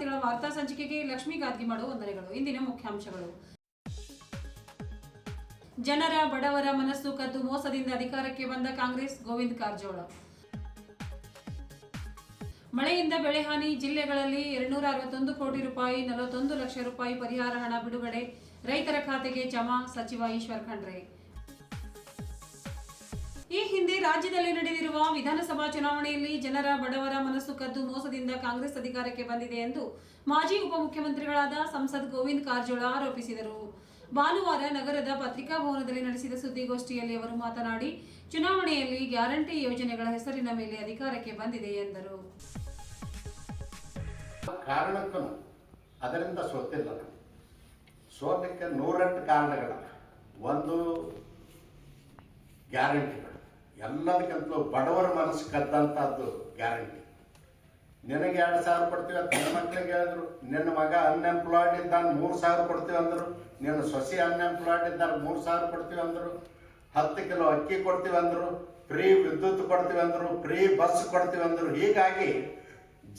ವಾರ್ತೆಗಳ ವಾರ್ತಾ ಸಂಚಿಕೆಗೆ ಲಕ್ಷ್ಮೀ ಗಾದ್ಗಿಮಾಡು ವಂದನೆಗಳು. ಇಂದಿನ ಮುಖ್ಯಾಂಶಗಳು. ಜನರ ಬಡವರ ಮನಸ್ಸು ಕದ್ದು ಮೋಸದಿಂದ ಅಧಿಕಾರಕ್ಕೆ ಬಂದ ಕಾಂಗ್ರೆಸ್ ಗೋವಿಂದ ಕಾರಜೋಳ. ಮಳೆಯಿಂದ ಬೆಳೆ ಹಾನಿ, ಜಿಲ್ಲೆಗಳಲ್ಲಿ ಎರಡ್ನೂರ ಅರವತ್ತೊಂದು ಕೋಟಿ ರೂಪಾಯಿ, ನಲವತ್ತೊಂದು ಲಕ್ಷ ರೂಪಾಯಿ ಪರಿಹಾರ ಹಣ ಬಿಡುಗಡೆ. ರೈತರ ಖಾತೆಗೆ ಜಮಾ ಸಚಿವ ಈಶ್ವರ್ ಖಂಡ್ರೆ. ಹಿಂದೆ ರಾಜ್ಯದಲ್ಲಿ ನಡೆದಿರುವ ವಿಧಾನಸಭಾ ಚುನಾವಣೆಯಲ್ಲಿ ಜನರ ಬಡವರ ಮನಸ್ಸು ಕದ್ದು ಮೋಸದಿಂದ ಕಾಂಗ್ರೆಸ್ ಅಧಿಕಾರಕ್ಕೆ ಬಂದಿದೆ ಎಂದು ಮಾಜಿ ಉಪಮುಖ್ಯಮಂತ್ರಿಗಳಾದ ಸಂಸದ್ ಗೋವಿಂದ್ ಕಾರಜೋಳ ಆರೋಪಿಸಿದರು. ಭಾನುವಾರ ನಗರದ ಪತ್ರಿಕಾಭವನದಲ್ಲಿ ನಡೆಸಿದ ಸುದ್ದಿಗೋಷ್ಠಿಯಲ್ಲಿ ಅವರು ಮಾತನಾಡಿ, ಚುನಾವಣೆಯಲ್ಲಿ ಗ್ಯಾರಂಟಿ ಯೋಜನೆಗಳ ಹೆಸರಿನ ಮೇಲೆ ಅಧಿಕಾರಕ್ಕೆ ಬಂದಿದೆ ಎಂದರು. ಅದರಿಂದ ಸೋತಿಲ್ಲ. ಸೋತಕ್ಕೆ ನೂರೆಂಟು ಕಾರಣಗಳ ಒಂದು ಗ್ಯಾರಂಟಿಗಳು ಎಲ್ಲದಕ್ಕಿಂತಲೂ ಬಡವರ ಮನಸ್ಸು ಕದ್ದಂಥದ್ದು ಗ್ಯಾರಂಟಿ. ನಿನಗೆ ಎರಡು ಸಾವಿರ ಕೊಡ್ತೀವಿ ಅಂತ ನನ್ನ ಮಕ್ಳಿಗೆ ಹೇಳಿದ್ರು. ನಿನ್ನ ಮಗ ಅನ್ಎಂಪ್ಲಾಯ್ಡ್ ಇದ್ದಾನೆ ಮೂರು ಸಾವಿರ ಕೊಡ್ತೀವಿ ಅಂದರು. ನಿನ್ನ ಸೊಸೆ ಅನ್ಎಂಪ್ಲಾಯ್ಡ್ ಇದ್ದಾರೆ ಮೂರು ಸಾವಿರ ಕೊಡ್ತೀವಿ ಅಂದರು. ಹತ್ತು ಕಿಲೋ ಅಕ್ಕಿ ಕೊಡ್ತೀವಿ ಅಂದರು. ಫ್ರೀ ವಿದ್ಯುತ್ ಕೊಡ್ತೀವಿ ಅಂದರು. ಫ್ರೀ ಬಸ್ ಕೊಡ್ತೀವಿ ಅಂದರು. ಹೀಗಾಗಿ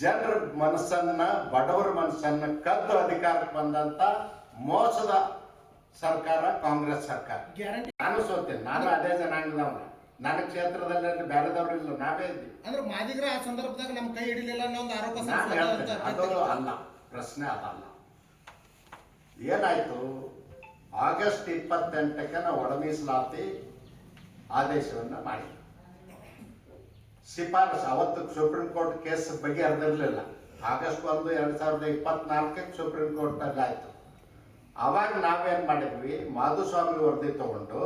ಜನರ ಮನಸ್ಸನ್ನ ಬಡವರ ಮನಸ್ಸನ್ನ ಕದ್ದು ಅಧಿಕಾರಕ್ಕೆ ಬಂದಂತ ಮೋಸದ ಸರ್ಕಾರ ಕಾಂಗ್ರೆಸ್ ಸರ್ಕಾರ. ಗ್ಯಾರಂಟಿ ನಾನು ಸೋತೇನೆ. ನಾನು ಅದೇ ಜನಾಂಗದವನ. ನನ್ನ ಕ್ಷೇತ್ರದಲ್ಲಿ ಬೇರೆದವ್ರು ಇಲ್ಲ ನಾವೇ ಇದ್ವಿ ಅಂದ್ರೆ ಮಾದಿಗರ ಆ ಸಂದರ್ಭದಾಗ ನಮ್ಮ ಕೈ ಹಿಡಿಲಿಲ್ಲ ಅನ್ನೋ ಒಂದು ಆರೋಪ ನಾನು ಅಂತ ಹೇಳ್ತೇನೆ ಅದು ಹೇಳ್ತಾರೆ. ಅಲ್ಲ ಪ್ರಶ್ನೆ ಅದಲ್ಲ. ಏನಾಯ್ತು? ಆಗಸ್ಟ್ ಇಪ್ಪತ್ತೆಂಟಕ್ಕೆ ನಾವು ಒಳ ಮೀಸಲಾತಿ ಆದೇಶವನ್ನ ಮಾಡಿ ಶಿಫಾರಸು ಅವತ್ತು ಸುಪ್ರೀಂ ಕೋರ್ಟ್ ಕೇಸ್ ಬಗ್ಗೆ ಅರ್ದಿರಲಿಲ್ಲ ಆಗಸ್ಟ್ ಒಂದು ಎರಡ್ ಸಾವಿರದ ಇಪ್ಪತ್ನಾಲ್ಕಕ್ಕೆ ಸುಪ್ರೀಂ ಕೋರ್ಟ್ ಅಲ್ಲಿ ಆಯ್ತು. ಅವಾಗ ನಾವೇನ್ ಮಾಡಿದ್ವಿ? ಮಾಧುಸ್ವಾಮಿ ವರದಿ ತಗೊಂಡು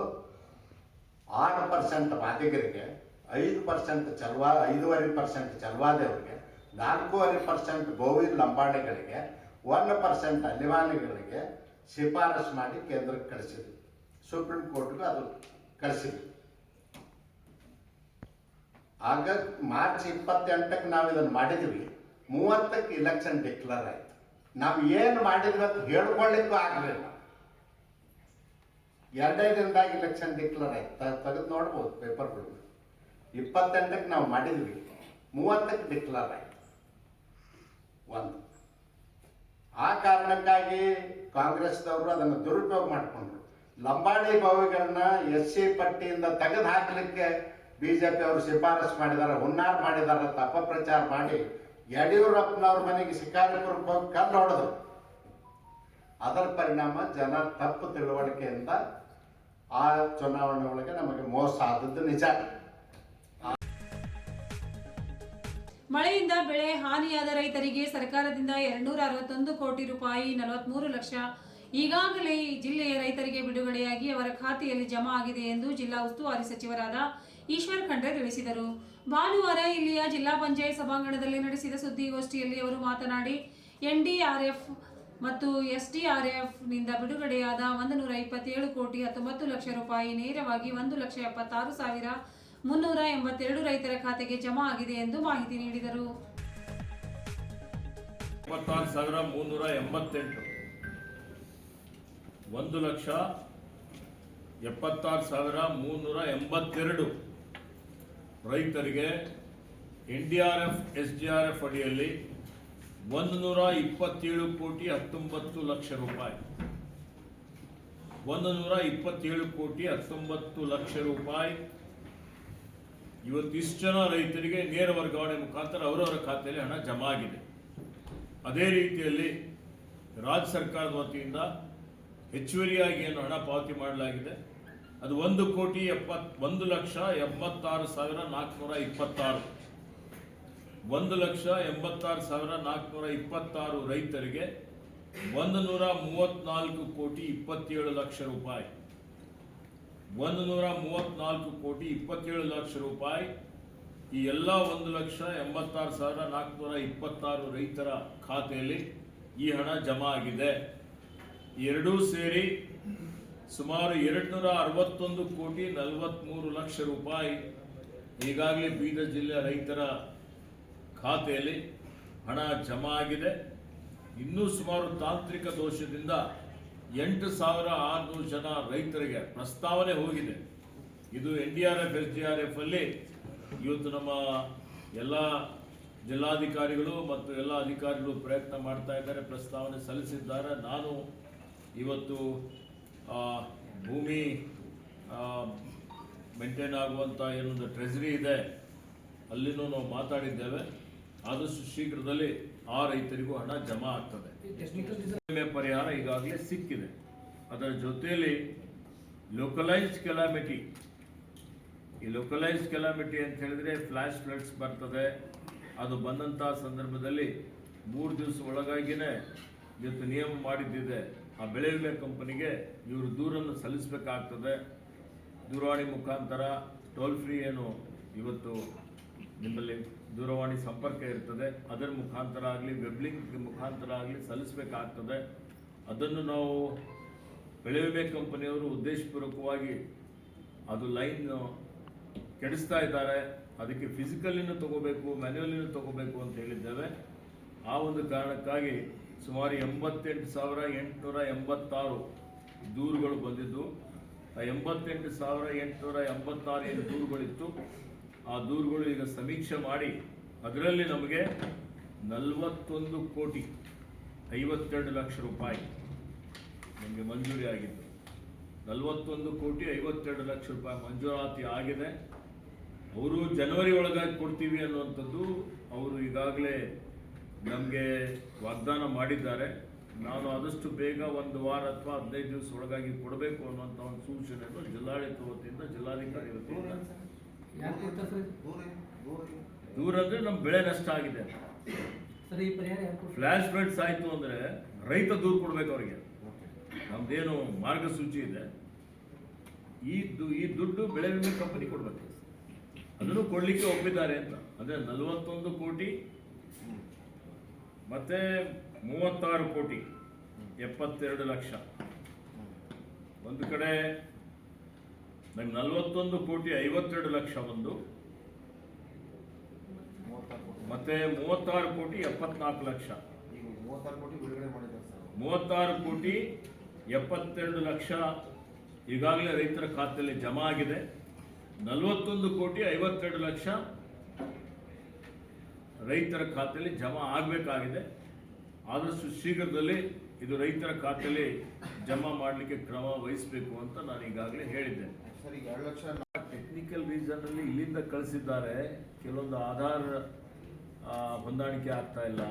ಆರು ಪರ್ಸೆಂಟ್ ಮಾದಿಗರಿಗೆ, ಐದು ಪರ್ಸೆಂಟ್ ಚಲ್ವಾ, ಐದೂವರೆ ಪರ್ಸೆಂಟ್ ಚಲ್ವಾದೇವರಿಗೆ, ನಾಲ್ಕೂವರೆ ಪರ್ಸೆಂಟ್ ಗೋವಿಂದ ಲಂಬಾಣಿಗಳಿಗೆ ಒನ್ ಪರ್ಸೆಂಟ್ ಅಲಿವಾನಿಗಳಿಗೆ ಶಿಫಾರಸು ಮಾಡಿ ಕೇಂದ್ರಕ್ಕೆ ಕಳಿಸಿದ್ವಿ. ಸುಪ್ರೀಂ ಕೋರ್ಟ್ಗೆ ಅದು ಕಳಿಸಿದ್ವಿ. ಆಗ ಮಾರ್ಚ್ ಇಪ್ಪತ್ತೆಂಟಕ್ಕೆ ನಾವು ಇದನ್ನು ಮಾಡಿದ್ವಿ. ಮೂವತ್ತಕ್ಕೆ ಇಲೆಕ್ಷನ್ ಡಿಕ್ಲೇರ್ ಆಯಿತು. ನಾವು ಏನು ಮಾಡಿದ್ವಿ ಅಂತ ಹೇಳ್ಕೊಳ್ಳಿಕ್ಕೂ ಆಗಲಿಲ್ಲ. ಎರಡೇ ದಿನದಾಗ ಇಲೆಕ್ಷನ್ ಡಿಕ್ಲೇರ್ ಆಯ್ತು. ತೆಗೆದು ನೋಡ್ಬೋದು ಪೇಪರ್ಗಳು ಇಪ್ಪತ್ತೆಂಟಕ್ಕೆ ನಾವು ಮಾಡಿದ್ವಿ. ಮೂವತ್ತಕ್ಕೆ ಡಿಕ್ಲೇರ್ ಆಯ್ತು. ಒಂದು. ಆ ಕಾರಣಕ್ಕಾಗಿ ಕಾಂಗ್ರೆಸ್ದವರು ಅದನ್ನು ದುರುಪಯೋಗ ಮಾಡಿಕೊಂಡ್ರು. ಲಂಬಾಣಿ ಬಾವಿಗಳನ್ನ ಎಸ್ ಸಿ ಪಟ್ಟಿಯಿಂದ ತೆಗೆದು ಹಾಕಲಿಕ್ಕೆ ಬಿಜೆಪಿ ಅವರು ಶಿಫಾರಸು ಮಾಡಿದ್ದಾರೆ ಹುನ್ನಾರ ಮಾಡಿದ್ದಾರೆ ಅಂತ ಅಪಪ್ರಚಾರ ಮಾಡಿ ಯಡಿಯೂರಪ್ಪನವ್ರ ಮನೆಗೆ ಶಿಕಾರಿಪುರಕ್ಕೆ ಹೋಗಿ ಕಲ್ಲು ಹೊಡೆದು ಅದರ ಪರಿಣಾಮ ಜನ ತಪ್ಪು ತಿಳುವಳಿಕೆಯಿಂದ ಆ ಚುನಾವಣೆ ಒಳಗೆ ನಮಗೆ ಮೋಸ ಆದದ್ದು ನಿಜ. ಮಳೆಯಿಂದ ಬೆಳೆ ಹಾನಿಯಾದ ರೈತರಿಗೆ ಸರ್ಕಾರದಿಂದ ಎರಡ್ನೂರ ಅರವತ್ತೊಂದು ಕೋಟಿ ರೂಪಾಯಿ ನಲವತ್ಮೂರು ಲಕ್ಷ. ಈಗಾಗಲೇ ಜಿಲ್ಲೆಯ ರೈತರಿಗೆ ಬಿಡುಗಡೆಯಾಗಿ ಅವರ ಖಾತೆಯಲ್ಲಿ ಜಮಾ ಆಗಿದೆ ಎಂದು ಜಿಲ್ಲಾ ಉಸ್ತುವಾರಿ ಸಚಿವರಾದ ಈಶ್ವರ್ ಖಂಡ್ರೆ ತಿಳಿಸಿದರು. ಭಾನುವಾರ ಇಲ್ಲಿಯ ಜಿಲ್ಲಾ ಪಂಚಾಯತ್ ಸಭಾಂಗಣದಲ್ಲಿ ನಡೆಸಿದ ಸುದ್ದಿಗೋಷ್ಠಿಯಲ್ಲಿ ಅವರು ಮಾತನಾಡಿ ಎನ್ಡಿಆರ್ಎಫ್ ಮತ್ತು ಎಸ್ಡಿಆರ್ಎಫ್ನಿಂದ ಬಿಡುಗಡೆಯಾದ ಒಂದು ನೂರ ಇಪ್ಪತ್ತೇಳು ಕೋಟಿ ಹತ್ತೊಂಬತ್ತು ಲಕ್ಷ ರೂಪಾಯಿ ನೇರವಾಗಿ ಒಂದು ಲಕ್ಷ ಎಪ್ಪತ್ತಾರು ಸಾವಿರ ಮುನ್ನೂರ ಎಂಬತ್ತೆರಡು ರೈತರ ಖಾತೆಗೆ ಜಮಾ ಆಗಿದೆ ಎಂದು ಮಾಹಿತಿ ನೀಡಿದರು. ಸಾವಿರ ಮುನ್ನೂರ ಒಂದು ಲಕ್ಷ ಎಪ್ಪತ್ತಾರು ಸಾವಿರ ಮುನ್ನೂರ ಎಂಬತ್ತೆರಡು ರೈತರಿಗೆ N D R F, S D R F ಅಡಿಯಲ್ಲಿ ಒಂದು ನೂರ ಇಪ್ಪತ್ತೇಳು ಕೋಟಿ ಹತ್ತೊಂಬತ್ತು ಲಕ್ಷ ರೂಪಾಯಿ. ಒಂದು ನೂರ ಇಪ್ಪತ್ತೇಳು ಕೋಟಿ ಹತ್ತೊಂಬತ್ತು ಲಕ್ಷ ರೂಪಾಯಿ. ಇವತ್ತಿಷ್ಟು ಜನ ರೈತರಿಗೆ ನೇರ ವರ್ಗಾವಣೆ ಮುಖಾಂತರ ಅವರವರ ಖಾತೆಯಲ್ಲಿ ಹಣ ಜಮಾ ಆಗಿದೆ ಅದೇ ರೀತಿಯಲ್ಲಿ ರಾಜ್ಯ ಸರ್ಕಾರದ ವತಿಯಿಂದ ಹೆಚ್ಚುವರಿಯಾಗಿ ಏನು ಹಣ ಪಾವತಿ ಮಾಡಲಾಗಿದೆ. ಅದು ಒಂದು ಕೋಟಿ ಎಪ್ಪತ್, ಒಂದು ಲಕ್ಷ ಎಂಬತ್ತಾರು ಸಾವಿರ ನಾಲ್ಕುನೂರ ಇಪ್ಪತ್ತಾರು ಒಂದು ಲಕ್ಷ ಎಂಬತ್ತಾರು ಸಾವಿರ ನಾಲ್ಕುನೂರ ಇಪ್ಪತ್ತಾರು ರೈತರಿಗೆ ಒಂದು ನೂರ ಮೂವತ್ನಾಲ್ಕು ಕೋಟಿ ಇಪ್ಪತ್ತೇಳು ಲಕ್ಷ ರೂಪಾಯಿ. ಒಂದು ನೂರ ಮೂವತ್ನಾಲ್ಕು ಕೋಟಿ ಇಪ್ಪತ್ತೇಳು ಲಕ್ಷ ರೂಪಾಯಿ. ಈ ಎಲ್ಲ ಒಂದು ಲಕ್ಷ ಎಂಬತ್ತಾರು ಸಾವಿರ ನಾಲ್ಕುನೂರ ಇಪ್ಪತ್ತಾರು ರೈತರ ಖಾತೆಯಲ್ಲಿ ಈ ಹಣ ಜಮಾ ಆಗಿದೆ. ಎರಡೂ ಸೇರಿ ಸುಮಾರು ಎರಡು ನೂರ ಅರವತ್ತೊಂದು ಕೋಟಿ ನಲವತ್ತ್ಮೂರು ಲಕ್ಷ ರೂಪಾಯಿ ಈಗಾಗಲೇ ಬೀದರ್ ಜಿಲ್ಲೆಯ ರೈತರ ಖಾತೆಯಲ್ಲಿ ಹಣ ಜಮಾ ಆಗಿದೆ. ಇನ್ನೂ ಸುಮಾರು ತಾಂತ್ರಿಕ ದೋಷದಿಂದ ಎಂಟು ಸಾವಿರ ಆರುನೂರು ಜನ ರೈತರಿಗೆ ಪ್ರಸ್ತಾವನೆ ಹೋಗಿದೆ. ಇದು N D R F, S D R F ಅಲ್ಲಿ ಇವತ್ತು ನಮ್ಮ ಎಲ್ಲ ಜಿಲ್ಲಾಧಿಕಾರಿಗಳು ಮತ್ತು ಎಲ್ಲ ಅಧಿಕಾರಿಗಳು ಪ್ರಯತ್ನ ಮಾಡ್ತಾ ಇದ್ದಾರೆ, ಪ್ರಸ್ತಾವನೆ ಸಲ್ಲಿಸಿದ್ದಾರೆ. ನಾನು ಇವತ್ತು ಭೂಮಿ ಮೇಂಟೈನ್ ಆಗುವಂಥ ಏನೊಂದು ಟ್ರೆಜರಿ ಇದೆ, ಅಲ್ಲಿನೂ ನಾವು ಮಾತಾಡಿದ್ದೇವೆ. ಆದಷ್ಟು ಶೀಘ್ರದಲ್ಲಿ ಆ ರೈತರಿಗೂ ಹಣ ಜಮಾ ಆಗ್ತದೆ. ವಿಮೆ ಪರಿಹಾರ ಈಗಾಗಲೇ ಸಿಕ್ಕಿದೆ. ಅದರ ಜೊತೆಯಲ್ಲಿ ಲೋಕಲೈಸ್ಡ್ ಕೆಲಾಮಿಟಿ ಈ ಲೋಕಲೈಸ್ಡ್ ಕೆಲಾಮಿಟಿ ಅಂತ ಹೇಳಿದ್ರೆ ಫ್ಲಾಶ್ ಫ್ಲಡ್ಸ್ ಬರ್ತದೆ. ಅದು ಬಂದಂಥ ಸಂದರ್ಭದಲ್ಲಿ ಮೂರು ದಿವಸ ಒಳಗಾಗಿನೇ ಇವತ್ತು ನಿಯಮ ಮಾಡಿದ್ದಿದೆ. ಆ ಬೆಳೆ ವಿಮೆ ಕಂಪನಿಗೆ ಇವರು ದೂರನ್ನು ಸಲ್ಲಿಸಬೇಕಾಗ್ತದೆ. ದೂರವಾಣಿ ಮುಖಾಂತರ ಟೋಲ್ ಫ್ರೀ ಏನು ಇವತ್ತು ನಿಮ್ಮಲ್ಲಿ ದೂರವಾಣಿ ಸಂಪರ್ಕ ಇರ್ತದೆ, ಅದರ ಮುಖಾಂತರ ಆಗಲಿ ವೆಬ್ಲಿಂಕ್ ಮುಖಾಂತರ ಆಗಲಿ ಸಲ್ಲಿಸಬೇಕಾಗ್ತದೆ. ಅದನ್ನು ನಾವು ಬೆಳೆವಿಮೆ ಕಂಪನಿಯವರು ಉದ್ದೇಶಪೂರ್ವಕವಾಗಿ ಅದು ಲೈನ್ ಕೆಡಿಸ್ತಾ ಇದ್ದಾರೆ. ಅದಕ್ಕೆ ಫಿಸಿಕಲಿನೂ ತಗೋಬೇಕು ಮ್ಯಾನ್ಯಲಿನೂ ತಗೋಬೇಕು ಅಂತ ಹೇಳಿದ್ದೇವೆ. ಆ ಒಂದು ಕಾರಣಕ್ಕಾಗಿ ಸುಮಾರು ಎಂಬತ್ತೆಂಟು ಸಾವಿರ ಎಂಟುನೂರ ಎಂಬತ್ತಾರು ದೂರುಗಳು ಬಂದಿದ್ದು. ಆ ಎಂಬತ್ತೆಂಟು ಸಾವಿರ ಎಂಟುನೂರ ಎಂಬತ್ತಾರು ಏನು ದೂರುಗಳಿತ್ತು. ಆ ದೂರುಗಳು ಈಗ ಸಮೀಕ್ಷೆ ಮಾಡಿ ಅದರಲ್ಲಿ ನಮಗೆ ನಲವತ್ತೊಂದು ಕೋಟಿ ಐವತ್ತೆರಡು ಲಕ್ಷ ರೂಪಾಯಿ ನಮಗೆ ಮಂಜೂರಿ ಆಗಿದ್ದು. ನಲವತ್ತೊಂದು ಕೋಟಿ ಐವತ್ತೆರಡು ಲಕ್ಷ ರೂಪಾಯಿ ಮಂಜೂರಾತಿ ಆಗಿದೆ. ಅವರು ಜನವರಿ ಒಳಗಾಗಿ ಕೊಡ್ತೀವಿ ಅನ್ನುವಂಥದ್ದು ಅವರು ಈಗಾಗಲೇ ನಮಗೆ ವಾಗ್ದಾನ ಮಾಡಿದ್ದಾರೆ. ನಾನು ಆದಷ್ಟು ಬೇಗ ಒಂದು ವಾರ ಅಥವಾ ಹದಿನೈದು ದಿವಸ ಒಳಗಾಗಿ ಕೊಡಬೇಕು ಅನ್ನುವಂಥ ಒಂದು ಸೂಚನೆಯನ್ನು ಜಿಲ್ಲಾಡಳಿತ ವತಿಯಿಂದ ಜಿಲ್ಲಾಧಿಕಾರಿ ವತಿಯಿಂದ ದೂರ ದೂರ ದೂರ ಅಂದ್ರೆ ನಮ್ಮ ಬೆಳೆ ನಷ್ಟ ಆಗಿದೆ ಫ್ಲಾಶ್ ಫ್ಲಡ್ಸ್ ಆಯಿತು ಅಂದರೆ ರೈತ ದೂರು ಕೊಡ್ಬೇಕು ಅವರಿಗೆ. ನಮ್ದೇನು ಮಾರ್ಗಸೂಚಿ ಇದೆ. ಈ ಈ ದುಡ್ಡು ಬೆಳೆ ವಿಮೆ ಕಂಪನಿ ಕೊಡ್ಬೇಕು. ಅದನ್ನು ಕೊಡ್ಲಿಕ್ಕೆ ಒಪ್ಪಿದ್ದಾರೆ ಅಂತ. ಅಂದ್ರೆ ನಲವತ್ತೊಂದು ಕೋಟಿ ಮತ್ತೆ ಮೂವತ್ತಾರು ಕೋಟಿ ಎಪ್ಪತ್ತೆರಡು ಲಕ್ಷ. ಒಂದು ಕಡೆ ನಂಗೆ ನಲ್ವತ್ತೊಂದು ಕೋಟಿ ಐವತ್ತೆರಡು ಲಕ್ಷ ಒಂದು. ಮತ್ತೆ ಮೂವತ್ತಾರು ಕೋಟಿ ಎಪ್ಪತ್ನಾಲ್ಕು ಲಕ್ಷ. ಮೂವತ್ತಾರು ಕೋಟಿ ಎಪ್ಪತ್ತೆರಡು ಲಕ್ಷ ಈಗಾಗಲೇ ರೈತರ ಖಾತೆಯಲ್ಲಿ ಜಮಾ ಆಗಿದೆ. ನಲವತ್ತೊಂದು ಕೋಟಿ ಐವತ್ತೆರಡು ಲಕ್ಷ ರೈತರ ಖಾತೆಯಲ್ಲಿ ಜಮಾ ಆಗಬೇಕಾಗಿದೆ. ಆದಷ್ಟು ಶೀಘ್ರದಲ್ಲಿ ಇದು ರೈತರ ಖಾತೆಯಲ್ಲಿ ಜಮಾ ಮಾಡಲಿಕ್ಕೆ ಕ್ರಮ ವಹಿಸಬೇಕು ಅಂತ ನಾನು ಈಗಾಗಲೇ ಹೇಳಿದ್ದೇನೆ. ಸರ್, ಎರಡು ಲಕ್ಷ ಟೆಕ್ನಿಕಲ್ ರೀಸನ್ ಅಲ್ಲಿ ಇಲ್ಲಿಂದ ಕಳಿಸಿದ್ದಾರೆ. ಕೆಲವೊಂದು ಆಧಾರ್ ಹೊಂದಾಣಿಕೆ ಆಗ್ತಾ ಇಲ್ಲ.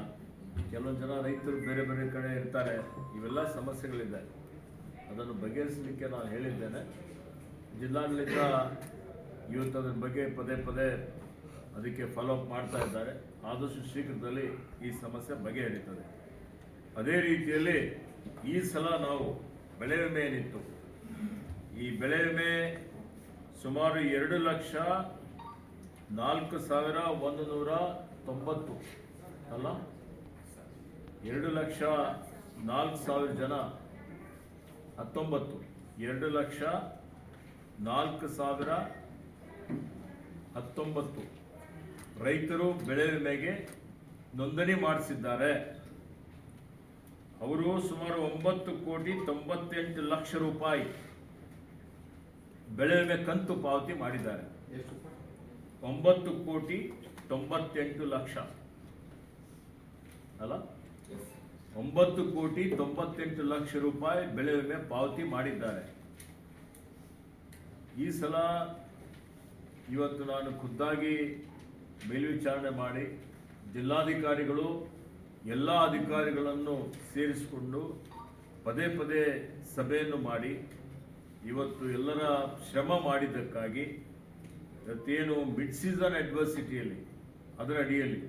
ಕೆಲವೊಂದು ಜನ ರೈತರು ಬೇರೆ ಬೇರೆ ಕಡೆ ಇರ್ತಾರೆ. ಇವೆಲ್ಲ ಸಮಸ್ಯೆಗಳಿದೆ. ಅದನ್ನು ಬಗೆಹರಿಸಲಿಕ್ಕೆ ನಾನು ಹೇಳಿದ್ದೇನೆ. ಜಿಲ್ಲಾಡಳಿತ ಇವತ್ತು ಅದರ ಬಗ್ಗೆ ಪದೇ ಪದೇ ಅದಕ್ಕೆ ಫಾಲೋ ಅಪ್ ಮಾಡ್ತಾ ಇದ್ದಾರೆ. ಆದಷ್ಟು ಶೀಘ್ರದಲ್ಲಿ ಈ ಸಮಸ್ಯೆ ಬಗೆಹರಿತದೆ. ಅದೇ ರೀತಿಯಲ್ಲಿ ಈ ಸಲ ನಾವು ಬೆಳೆ ವಿಮೆ ಏನಿತ್ತು? ಈ ಬೆಳೆ ವಿಮೆ ಸುಮಾರು ಎರಡು ಲಕ್ಷ ನಾಲ್ಕು ಸಾವಿರ ಒಂದು ನೂರ ತೊಂಬತ್ತು ಅಲ್ಲ? ಎರಡು ಲಕ್ಷ ನಾಲ್ಕು ಸಾವಿರ ಜನ, ಹತ್ತೊಂಬತ್ತು. ಎರಡು ಲಕ್ಷ ನಾಲ್ಕು ಸಾವಿರ ಹತ್ತೊಂಬತ್ತು. ರೈತರು ಬೆಳೆ ವಿಮೆಗೆ ನೋಂದಣಿ ಮಾಡಿಸಿದ್ದಾರೆ. ಅವರು ಸುಮಾರು ಒಂಬತ್ತು ಕೋಟಿ ತೊಂಬತ್ತೆಂಟು ಲಕ್ಷ ರೂಪಾಯಿ. ಬೆಳೆ ವಿಮೆ ಕಂತು ಪಾವತಿ ಮಾಡಿದ್ದಾರೆ. ಒಂಬತ್ತು ಕೋಟಿ ತೊಂಬತ್ತೆಂಟು ಲಕ್ಷ. ಅಲ್ಲ? ಒಂಬತ್ತು ಕೋಟಿ ತೊಂಬತ್ತೆಂಟು ಲಕ್ಷ ರೂಪಾಯಿ ಬೆಳೆ ವಿಮೆ ಪಾವತಿ ಮಾಡಿದ್ದಾರೆ. ಈ ಸಲ ಇವತ್ತು ನಾನು ಖುದ್ದಾಗಿ ಮೇಲ್ವಿಚಾರಣೆ ಮಾಡಿ ಜಿಲ್ಲಾಧಿಕಾರಿಗಳು ಎಲ್ಲ ಅಧಿಕಾರಿಗಳನ್ನು ಸೇರಿಸಿಕೊಂಡು ಪದೇ ಪದೇ ಸಭೆಯನ್ನು ಮಾಡಿ ಇವತ್ತು ಎಲ್ಲರ ಶ್ರಮ ಮಾಡಿದ್ದಕ್ಕಾಗಿ ಇವತ್ತೇನು ಮಿಡ್ ಸೀಸನ್ ಅಡ್ವರ್ಸಿಟಿಯಲ್ಲಿ, ಅದರ ಅಡಿಯಲ್ಲಿ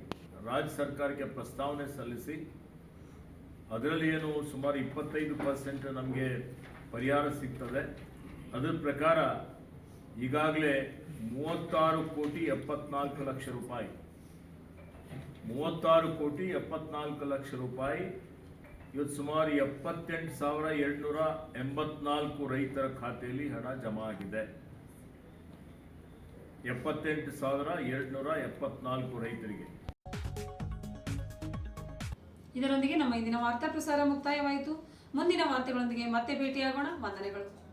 ರಾಜ್ಯ ಸರ್ಕಾರಕ್ಕೆ ಪ್ರಸ್ತಾವನೆ ಸಲ್ಲಿಸಿ, ಅದರಲ್ಲಿ ಏನು ಸುಮಾರು ಇಪ್ಪತ್ತೈದು ಪರ್ಸೆಂಟ್ ನಮಗೆ ಪರಿಹಾರ ಸಿಗ್ತದೆ. ಅದರ ಪ್ರಕಾರ ಈಗಾಗಲೇ ಮೂವತ್ತಾರು ಕೋಟಿ ಎಪ್ಪತ್ನಾಲ್ಕು ಲಕ್ಷ ರೂಪಾಯಿ, ಮೂವತ್ತಾರು ಕೋಟಿ ಎಪ್ಪತ್ನಾಲ್ಕು ಲಕ್ಷ ರೂಪಾಯಿ ಇವತ್ತು ಸುಮಾರು ಎಪ್ಪತ್ತೆಂಟು ಸಾವಿರ ಎರಡುನೂರ ಎಂಬತ್ನಾಲ್ಕು ರೈತರ ಖಾತೆಯಲ್ಲಿ ಹಣ ಜಮಾ ಆಗಿದೆ. ಎಪ್ಪತ್ತೆಂಟು ಸಾವಿರ ಎರಡುನೂರ ಎಪ್ಪತ್ನಾಲ್ಕು ರೈತರಿಗೆ. ಇದರೊಂದಿಗೆ ನಮ್ಮ ಇಂದಿನ ವಾರ್ತಾ ಪ್ರಸಾರ ಮುಕ್ತಾಯವಾಯಿತು. ಮುಂದಿನ ವಾರ್ತೆಗಳೊಂದಿಗೆ ಮತ್ತೆ ಭೇಟಿಯಾಗೋಣ. ವಂದನೆಗಳು.